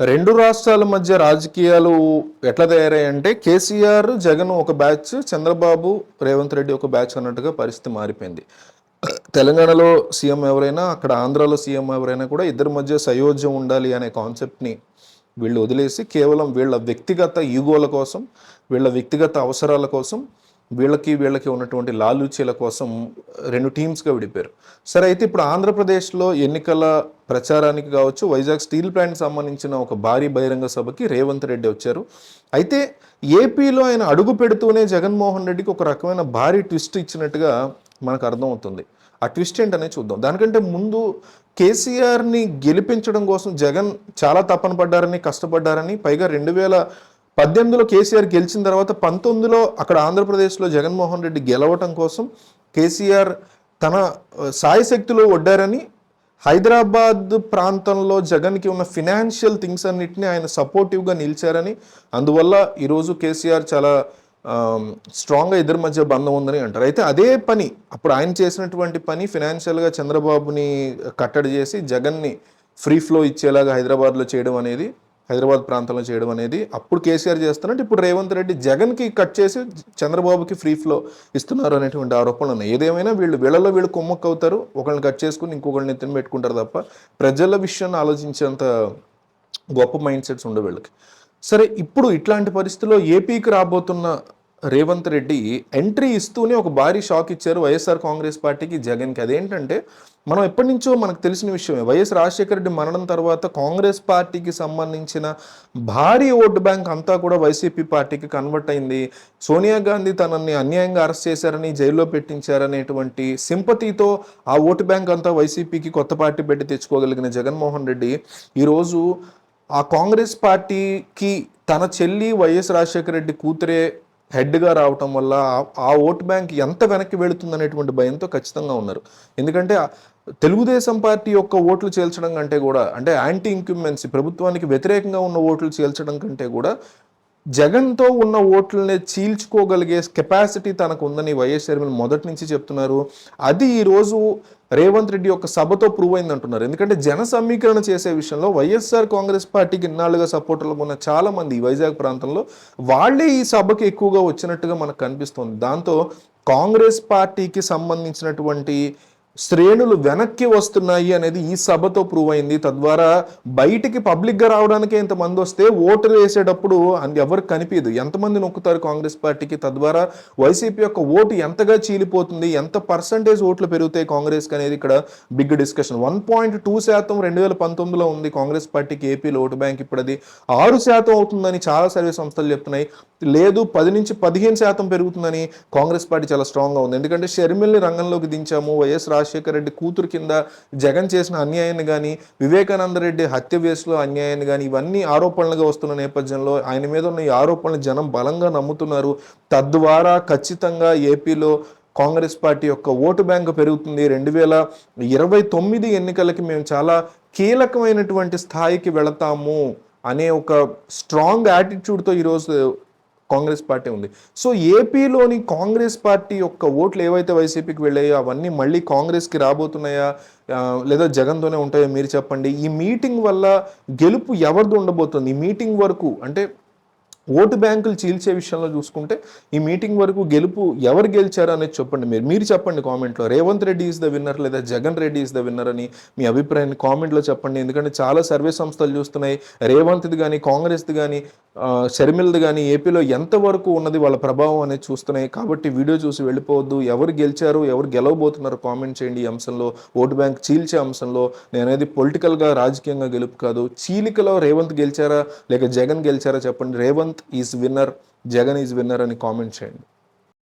రెండు రాష్ట్రాల మధ్య రాజకీయాలు ఎట్లా తయారయ్యాయంటే కేసీఆర్ జగన్ ఒక బ్యాచ్ చంద్రబాబు రేవంత్ రెడ్డి ఒక బ్యాచ్ అన్నట్టుగా పరిస్థితి మారిపోయింది. తెలంగాణలో సీఎం ఎవరైనా అక్కడ ఆంధ్రాలో సీఎం ఎవరైనా కూడా ఇద్దరి మధ్య సయోధ్యం ఉండాలి అనే కాన్సెప్ట్ని వీళ్ళు వదిలేసి కేవలం వీళ్ళ వ్యక్తిగత ఈగోల కోసం వీళ్ళ వ్యక్తిగత అవసరాల కోసం వీళ్ళకి వీళ్ళకి ఉన్నటువంటి లాలూచీల కోసం రెండు టీమ్స్గా విడిపారు. సరే అయితే ఇప్పుడు ఆంధ్రప్రదేశ్లో ఎన్నికల ప్రచారానికి కావచ్చు వైజాగ్ స్టీల్ ప్లాంట్ సంబంధించిన ఒక భారీ బహిరంగ సభకి రేవంత్ రెడ్డి వచ్చారు. అయితే ఏపీలో ఆయన అడుగు పెడుతూనే జగన్మోహన్ రెడ్డికి ఒక రకమైన భారీ ట్విస్ట్ ఇచ్చినట్టుగా మనకు అర్థమవుతుంది. ఆ ట్విస్ట్ ఏంటనే చూద్దాం. దానికంటే ముందు కేసీఆర్ని గెలిపించడం కోసం జగన్ చాలా తపన పడ్డారని కష్టపడ్డారని పైగా రెండు వేల పద్దెనిమిదిలో కేసీఆర్ గెలిచిన తర్వాత పంతొమ్మిదిలో అక్కడ ఆంధ్రప్రదేశ్లో జగన్మోహన్ రెడ్డి గెలవటం కోసం కేసీఆర్ తన ఆ, సాయశక్తిలో వడ్డారని హైదరాబాద్ ప్రాంతంలో జగన్కి ఉన్న ఫినాన్షియల్ థింగ్స్ అన్నిటిని ఆయన సపోర్టివ్గా నిలిచారని అందువల్ల ఈరోజు కేసీఆర్ చాలా స్ట్రాంగ్గా ఇద్దరి మధ్య బంధం ఉందని అంటారు. అయితే అదే పని అప్పుడు ఆయన చేసినటువంటి పని ఫినాన్షియల్గా చంద్రబాబుని కట్టడి చేసి జగన్ని ఫ్రీ ఫ్లో ఇచ్చేలాగా హైదరాబాద్లో చేయడం అనేది హైదరాబాద్ ప్రాంతంలో చేయడం అనేది అప్పుడు కేసీఆర్ చేస్తున్నట్టు ఇప్పుడు రేవంత్ రెడ్డి జగన్కి కట్ చేసి చంద్రబాబుకి ఫ్రీ ఫ్లో ఇస్తున్నారు అనేటువంటి ఆరోపణలు ఉన్నాయి. ఏదేమైనా వీళ్ళు వీళ్ళలో వీళ్ళు కుమ్మక్క అవుతారు ఒకళ్ళని కట్ చేసుకుని ఇంకొకళ్ళని ఎత్తిన పెట్టుకుంటారు తప్ప ప్రజల విషయాన్ని ఆలోచించేంత గొప్ప మైండ్ సెట్స్ ఉండవు వీళ్ళకి. సరే ఇప్పుడు ఇట్లాంటి పరిస్థితుల్లో ఏపీకి రాబోతున్న రేవంత్ రెడ్డి ఎంట్రీ ఇస్తూనే ఒక భారీ షాక్ ఇచ్చారు వైఎస్ఆర్ కాంగ్రెస్ పార్టీకి జగన్కి. అదేంటంటే మనం ఎప్పటి నుంచో మనకు తెలిసిన విషయమే వైఎస్ రాజశేఖర రెడ్డి మరణం తర్వాత కాంగ్రెస్ పార్టీకి సంబంధించిన భారీ ఓటు బ్యాంక్ అంతా కూడా వైసీపీ పార్టీకి కన్వర్ట్ అయింది. సోనియా గాంధీ తనని అన్యాయంగా అరెస్ట్ చేశారని జైల్లో పెట్టించారనేటువంటి సింపతితో ఆ ఓటు బ్యాంక్ అంతా వైసీపీకి కొత్త పార్టీ పెట్టి తెచ్చుకోగలిగిన జగన్మోహన్ రెడ్డి ఈరోజు ఆ కాంగ్రెస్ పార్టీకి తన చెల్లి వైఎస్ రాజశేఖర రెడ్డి కూతురే హెడ్గా రావటం వల్ల ఆ- ఓటు ఓట్ బ్యాంక్ ఎంత వెనక్కి వెళుతుందనేటువంటి భయంతో ఖచ్చితంగా ఉన్నారు. ఎందుకంటే తెలుగుదేశం పార్టీ యొక్క ఓట్లు చేల్చడం కంటే కూడా అంటే యాంటీ ఇంక్యుమెన్సీ ప్రభుత్వానికి వ్యతిరేకంగా ఉన్న ఓట్లు చేల్చడం కంటే కూడా జగన్తో ఉన్న ఓట్లని చీల్చుకోగలిగే కెపాసిటీ తనకు ఉందని వైఎస్ చైర్మన్ మొదటి నుంచి చెప్తున్నారు. అది ఈరోజు రేవంత్ రెడ్డి యొక్క సభతో ప్రూవ్ అయింది అంటున్నారు ఎందుకంటే జన సమీకరణ చేసే విషయంలో వైఎస్ఆర్ కాంగ్రెస్ పార్టీకి ఇన్నాళ్ళుగా సపోర్టర్లు ఉన్న చాలా మంది ఈ వైజాగ్ ప్రాంతంలో వాళ్ళే ఈ సభకి ఎక్కువగా వచ్చినట్టుగా మనకు కనిపిస్తుంది. దాంతో కాంగ్రెస్ పార్టీకి సంబంధించినటువంటి శ్రేణులు వెనక్కి వస్తున్నాయి అనేది ఈ సభతో ప్రూవ్ అయింది. తద్వారా బయటికి పబ్లిక్గా రావడానికే ఇంతమంది వస్తే ఓటు వేసేటప్పుడు అది ఎవరికి కనిపించదు ఎంతమంది నొక్కుతారు కాంగ్రెస్ పార్టీకి? తద్వారా వైసీపీ యొక్క ఓటు ఎంతగా చీలిపోతుంది? ఎంత పర్సంటేజ్ ఓట్లు పెరుగుతాయి కాంగ్రెస్కి అనేది ఇక్కడ big discussion one point two శాతం రెండు వేల పంతొమ్మిదిలో ఉంది కాంగ్రెస్ పార్టీకి. ఏపీలో ఓటు బ్యాంక్ ఇప్పుడు అది ఆరు శాతం అవుతుందని చాలా సర్వే సంస్థలు చెప్తున్నాయి. లేదు పది నుంచి పదిహేను శాతం పెరుగుతుందని కాంగ్రెస్ పార్టీ చాలా స్ట్రాంగ్గా ఉంది. ఎందుకంటే షర్మిల్ని రంగంలోకి దించాము వైఎస్ రాజశేఖర రెడ్డి కూతురు కింద జగన్ చేసిన అన్యాయాన్ని కానీ వివేకానంద రెడ్డి హత్య వేసులో అన్యాయాన్ని కానీ ఇవన్నీ ఆరోపణలుగా వస్తున్న నేపథ్యంలో ఆయన మీద ఉన్న ఈ ఆరోపణలు జనం బలంగా నమ్ముతున్నారు. తద్వారా ఖచ్చితంగా ఏపీలో కాంగ్రెస్ పార్టీ యొక్క ఓటు బ్యాంకు పెరుగుతుంది. రెండు వేల ఇరవై తొమ్మిది ఎన్నికలకి మేము చాలా కీలకమైనటువంటి స్థాయికి వెళతాము అనే ఒక స్ట్రాంగ్ యాటిట్యూడ్తో ఈరోజు కాంగ్రెస్ పార్టీ ఉంది. సో ఏపీలోని కాంగ్రెస్ పార్టీ యొక్క ఓట్లు ఏవైతే వైసీపీకి వెళ్ళాయో అవన్నీ మళ్ళీ కాంగ్రెస్కి రాబోతున్నాయా? లేదా జగన్తోనే ఉంటాయో మీరు చెప్పండి. ఈ మీటింగ్ వల్ల గెలుపు ఎవరిది ఉండబోతుంది? ఈ మీటింగ్ వరకు అంటే ఓటు బ్యాంకులు చీల్చే విషయంలో చూసుకుంటే ఈ మీటింగ్ వరకు గెలుపు ఎవరు గెలిచారు అనేది చెప్పండి. మీరు మీరు చెప్పండి కామెంట్లో. Revanth Reddy is the winner లేదా Jagan Reddy is the winner అని మీ అభిప్రాయాన్ని కామెంట్లో చెప్పండి. ఎందుకంటే చాలా సర్వే సంస్థలు చూస్తున్నాయి. రేవంత్ది కానీ కాంగ్రెస్ది కానీ షర్మిల్ది కానీ ఏపీలో ఎంతవరకు ఉన్నది వాళ్ళ ప్రభావం అనేది చూస్తున్నాయి. కాబట్టి వీడియో చూసి వెళ్ళిపోవద్దు. ఎవరు గెలిచారు ఎవరు గెలవబోతున్నారు కామెంట్ చేయండి ఈ అంశంలో. ఓటు బ్యాంక్ చీల్చే అంశంలో. నేనేది పొలిటికల్గా రాజకీయంగా గెలుపు కాదు. చీలికలో రేవంత్ గెలిచారా లేక జగన్ గెలిచారా చెప్పండి. Revanth Revanth is winner Jagan is winner అని కామెంట్ చేయండి.